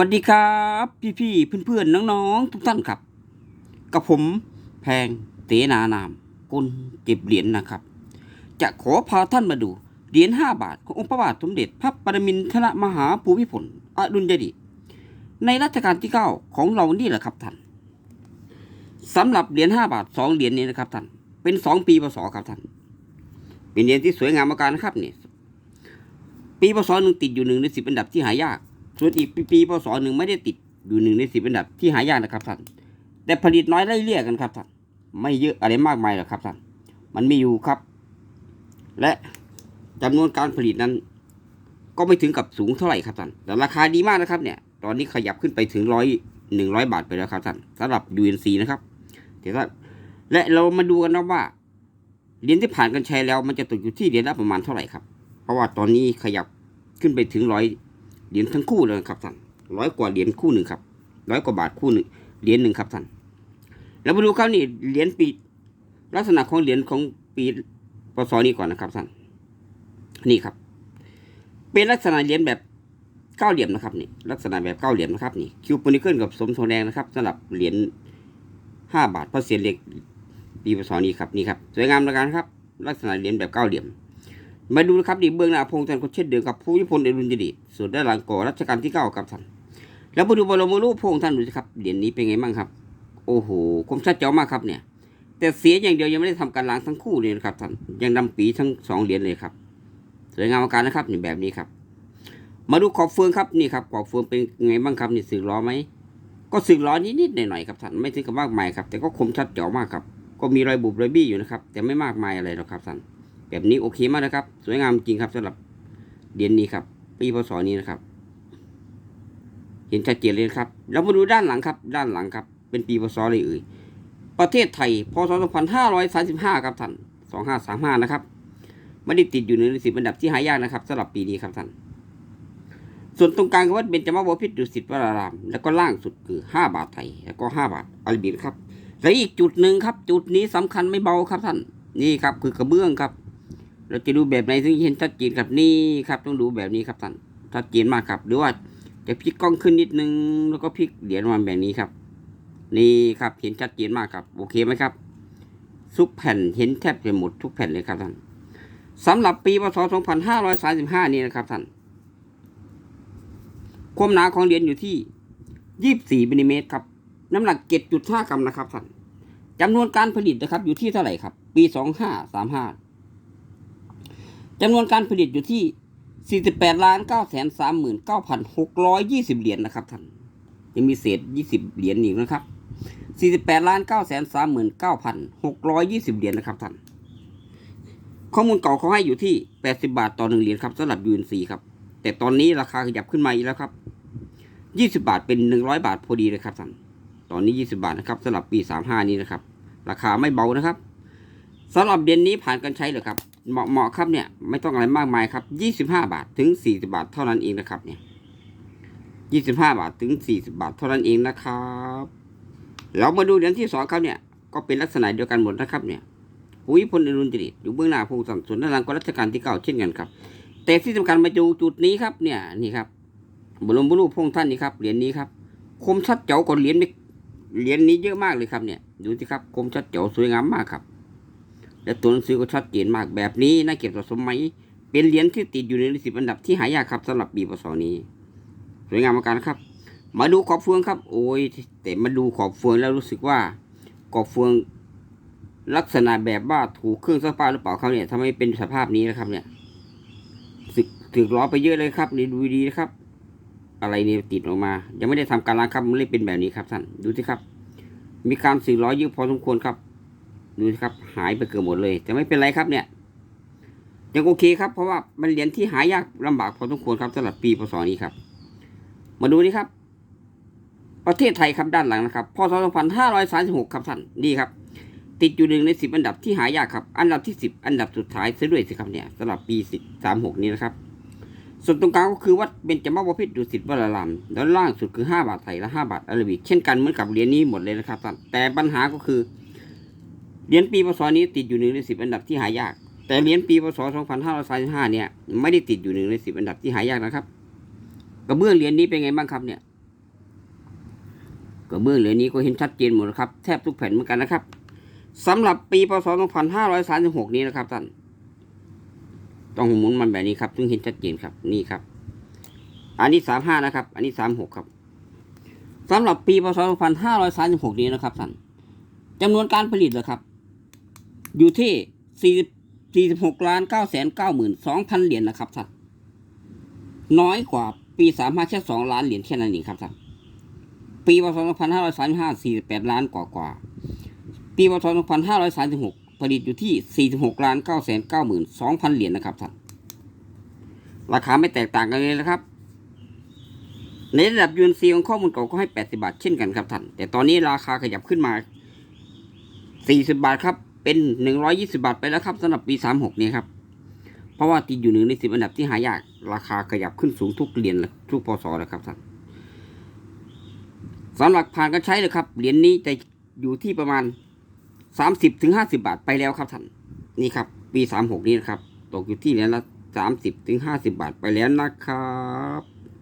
วัสดีครับ พี่ๆเพื่อนๆน้องๆทุกท่านครับ กับผมแพงเตนานามกุลเก็บเหรียญนะครับ จะขอพาท่านมาดูเหรียญห้าบาทขององค์พระบาทสมเด็จพระปรมินทรมหาภูมิพลอดุลยเดชในรัชกาลที่เก้าของเรานี่แหละครับท่านสำหรับเหรียญห้าบาทสองเหรียญนี้นะครับท่านเป็นสองปีพศครับท่านเป็นเหรียญที่สวยงามมากนะครับเนี่ยปีพศหนึ่งติดอยู่หนึ่งในสิบอันดับที่หายาก ส่วนอีกปีพศหนึ่งไม่ได้ติดอยู่หนึ่งในสิบอันดับที่หายากนะครับท่านแต่ผลิตน้อยไล่เลี่ยกันครับท่านไม่เยอะอะไรมากมายหรอกครับท่านมันมีอยู่ครับ และจำนวนการผลิตนั้น ก็ไม่ถึงกับสูงเท่าไหร่ครับท่านแต่ราคาดีมากนะครับเนี่ย ตอนนี้ขยับขึ้นไปถึงร้อยหนึ่งร้อยบาทไปแล้วครับท่านสำหรับ UNC นะครับเดี๋ยวท่านและเรามาดูกันนะว่าเหรียญที่ผ่านการใช้แล้วมันจะตกอยู่ที่เหรียญละประมาณเท่าไหร่ครับ เพราะว่าตอนนี้ขยับขึ้นไปถึงร้อย เหรียญทั้งคู่เลยครับท่านร้อยกว่าเหรียญคู่หนึ่งครับร้อยกว่าบาทคู่หนึ่งเหรียญหนึ่งครับท่านแล้วมาดูครับนี่เหรียญปีลักษณะของเหรียญของปีปศนี้ก่อนนะครับท่านนี่ครับ เป็นลักษณะเหรียญแบบเก้าเหลี่ยมนะครับนี่ลักษณะแบบเก้าเหลี่ยมนะครับนี่คิวปูนิเกิลกับสมทองแดงนะครับสำหรับเหรียญห้าบาทเพราะเศษเหล็กปีปศนี้ครับนี่ครับสวยงามแล้วกันครับ ลักษณะเหรียญแบบเก้าเหลี่ยม มาดูนะครับดีเบื้องหน้าพระองค์ท่านเช่นเดียวกับภูมิพลอดุลยดชส่วนด้านหลังก่อรัชกาลที่เก้าครับท่านแล้วมาดูบรมรูปพงค์ท่านดูสิครับเหรียญนี้เป็นไงบ้างครับ โอ้โหคมชัดเจ๋วมากครับเนี่ย แต่เสียอย่างเดียวยังไม่ได้ทำการล้างทั้งคู่เลยนะครับท่านยังดำปีทั้งสองเหรียญเลยครับสวยงามอาการนะครับนี่แบบนี้ครับ มาดูขอบเฟืองครับนี่ครับขอบเฟืองเป็นไงบ้างครับนี่สึกล้อไหมก็สึกล้อนิดๆหน่อยๆครับท่านไม่ถึงกับมากมายครับ แต่ก็คมชัดเจ๋วมากครับ ก็มีรอยบุบรอยบี้อยู่นะครับ แต่ไม่มากมายอะไรหรอกครับท่าน แบบนี้โอเคมากนะครับ สวยงามจริงครับสำหรับเหรียญนี้ครับ ปีพศนี้นะครับ เห็นชัดเจนเลยครับแล้วมาดูด้านหลังครับ ด้านหลังครับ เป็นปีพศอะไรเอ่ยประเทศไทยพศ2535ครับท่าน2535นะครับไม่ได้ติดอยู่ในสิบอันดับที่หายากนะครับสำหรับปีนี้ครับท่านส่วนตรงกลางก็วัดเบญจมาบพิตรดุสิตวราราม แล้วก็ล่างสุดคือ 5 บาทไทย แล้วก็ 5 บาทอารบิกครับและอีกจุดหนึ่งครับ จุดนี้สำคัญไม่เบาครับท่านนี่ครับคือกระเบื้องครับ เราจะดูแบบไหนถึงเห็นชัดเจนครับนี่ครับ ต้องดูแบบนี้ครับท่านชัดเจนมากครับ หรือว่าจะพลิกกล้องขึ้นนิดนึง แล้วก็พลิกเหรียญมาแบบนี้ครับ นี่ครับเห็นชัดเจนมากครับ โอเคไหมครับทุกแผ่นเห็นแทบจะหมดทุกแผ่นเลยครับท่านสำหรับปีพศ 2535 นี้นะครับท่านความหนาของเหรียญอยู่ที่ 24มิลลิเมตรครับ น้ำหนัก 7.5 กรัมนะครับท่านจำนวนการผลิตนะครับ อยู่ที่เท่าไหร่ครับ ปี 2535 จำนวนการผลิตอยู่ที่ 48ล้าน9แสน39,620 เหรียญนะครับท่าน ยังมีเศษ 20 เหรียญอีกนะครับ 48ล้าน9แสน39,620 เหรียญนะครับท่าน ข้อมูลเก่าเขาให้อยู่ที่ 80 บาทต่อหนึ่งเหรียญครับสำหรับ UNC ครับ แต่ตอนนี้ราคาขยับขึ้นมาอีกแล้วครับ 20 บาทเป็น 100 บาทพอดีเลยครับท่าน ตอนนี้ 20 บาทนะครับสำหรับปี 35 นี้นะครับ ราคาไม่เบานะครับสำหรับเดือนนี้ผ่านการใช้เหรอครับ เหมาะเหมาะครับเนี่ยไม่ต้องอะไรมากมายครับ25บาทถึง40บาทเท่านั้นเองนะครับเนี่ย25บาทถึง40บาทเท่านั้นเองนะครับเรามาดูเหรียญที่สองครับเนี่ยก็เป็นลักษณะเดียวกันหมดนะครับเนี่ยภูมิพลอดุลยเดชอยู่เบื้องหน้าพงศส่วนด้านหลังก็รัชกาลที่เก้าเช่นกันครับ แต่ที่สำคัญมาดูจุดนี้ครับเนี่ยนี่ครับบรมรูปพงษ์ท่านนี่ครับเหรียญนี้ครับ คมชัดเจ๋วกว่าเหรียญเหรียญนี้เยอะมากเลยครับเนี่ยดูสิครับคมชัดเจ๋วสวยงามมากครับ และตัวหนังสือก็ชัดเจนมากแบบนี้น่าเก็บสะสมไหม เป็นเหรียญที่ติดอยู่ในสิบอันดับที่หายากครับสำหรับปีพศนี้ สวยงามมากนะครับ มาดูขอบเฟืองครับ โอ้ยแต่มาดูขอบเฟืองแล้วรู้สึกว่าขอบเฟืองลักษณะแบบว่าถูกเครื่องซักผ้าหรือเปล่าครับเนี่ยทำไมเป็นสภาพนี้นะครับ เนี่ยสึกถือล้อไปเยอะเลยครับนี่ดูดีนะครับ อะไรเนี่ยติดออกมา ยังไม่ได้ทำการล้างครับมันเลยเป็นแบบนี้ครับท่านดูสิครับ มีการสึกล้อเยอะพอสมควรครับ ดูสิครับหายไปเกือบหมดเลย แต่ไม่เป็นไรครับเนี่ย ยังโอเคครับเพราะว่ามันเหรียญที่หายากลำบากพอสมควรครับสำหรับปีพศนี้ครับ มาดูนี่ครับ ประเทศไทยครับด้านหลังนะครับพศ2536ครับท่านนี่ครับ ติดอยู่หนึ่งในสิบอันดับที่หายากครับ อันดับที่สิบอันดับสุดท้ายซะด้วยสิครับเนี่ยสำหรับปีสามหกนี้นะครับส่วนตรงกลางก็คือวัดเบญจมาบพิตรดุสิตวรารามแล้วล่างสุดคือห้าบาทไทยและห้าบาทอาราบิกเช่นกันเหมือนกับเหรียญนี้หมดเลยนะครับท่านแต่ปัญหาก็คือ เหรียญปีพศนี้ติดอยู่หนึ่งในสิบอันดับที่หายาก แต่เหรียญปีพศ 2535 เนี่ยไม่ได้ติดอยู่หนึ่งในสิบอันดับที่หายากนะครับกระเบื้องเหรียญนี้เป็นไงบ้างครับเนี่ยกระเบื้องเหลือนี้ก็เห็นชัดเจนหมดครับแทบทุกแผ่นเหมือนกันนะครับสำหรับปีพศ 2536 นี้นะครับท่านต้องหมุนมันแบบนี้ครับถึงเห็นชัดเจนครับนี่ครับ อันนี้ 35 นะครับ อันนี้ 36 ครับสำหรับปีพศ 2536 นี้นะครับท่านจำนวนการผลิตเหรอครับ อยู่ที่ 40 46ล้าน9แสน9หมื่น2,000 เหรียญนะครับท่านน้อยกว่าปี35แค่2ล้านเหรียญแค่นั้นเองครับท่านปีพศ2535 48 ล้านกว่ากว่า ปีพศ2536 ผลิตอยู่ที่ 46ล้าน9แสน9หมื่น2,000 เหรียญนะครับท่านราคาไม่แตกต่างกันเลยนะครับ ในระดับยูนซีของข้อมูลเก่าก็ให้ 80 บาทเช่นกันครับท่าน แต่ตอนนี้ราคาขยับขึ้นมา 40 บาทครับ เป็น 120 บาทไปแล้วครับสำหรับปี 36 นี้ครับ เพราะว่าติดอยู่หนึ่งในสิบอันดับที่หายากราคาขยับขึ้นสูงทุกเหรียญทุกพศเลยครับท่านสำหรับผ่านการใช้เลยครับเหรียญนี้จะอยู่ที่ประมาณ 30ถึง50 บาทไปแล้วครับท่านนี่ครับ ปี 36 นี้นะครับตกอยู่ที่เหรียญละ30ถึง50 บาทไปแล้วนะครับ